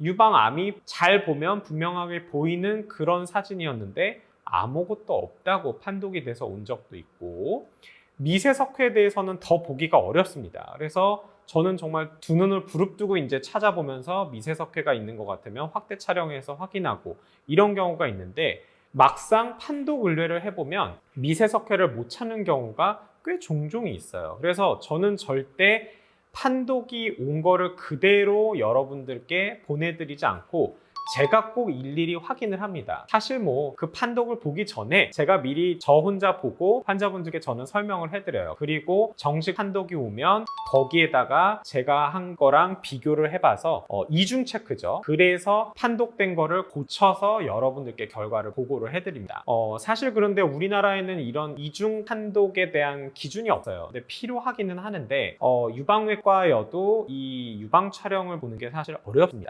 유방암이 잘 보면 분명하게 보이는 그런 사진이었는데 아무것도 없다고 판독이 돼서 온 적도 있고 미세석회에 대해서는 더 보기가 어렵습니다. 그래서 저는 정말 두 눈을 부릅뜨고 이제 찾아보면서 미세석회가 있는 것 같으면 확대 촬영해서 확인하고 이런 경우가 있는데 막상 판독 의뢰를 해보면 미세석회를 못 찾는 경우가 꽤 종종 있어요. 그래서 저는 절대 판독이 온 거를 그대로 여러분들께 보내드리지 않고 제가 꼭 일일이 확인을 합니다. 사실 뭐 그 판독을 보기 전에 제가 미리 저 혼자 보고 환자분들께 저는 설명을 해드려요. 그리고 정식 판독이 오면 거기에다가 제가 한 거랑 비교를 해봐서 어, 이중 체크죠. 그래서 판독된 거를 고쳐서 여러분들께 결과를 보고를 해드립니다. 어, 사실 그런데 우리나라에는 이런 이중 판독에 대한 기준이 없어요. 근데 필요하기는 하는데 어, 유방외과여도 이 유방 촬영을 보는 게 사실 어렵습니다.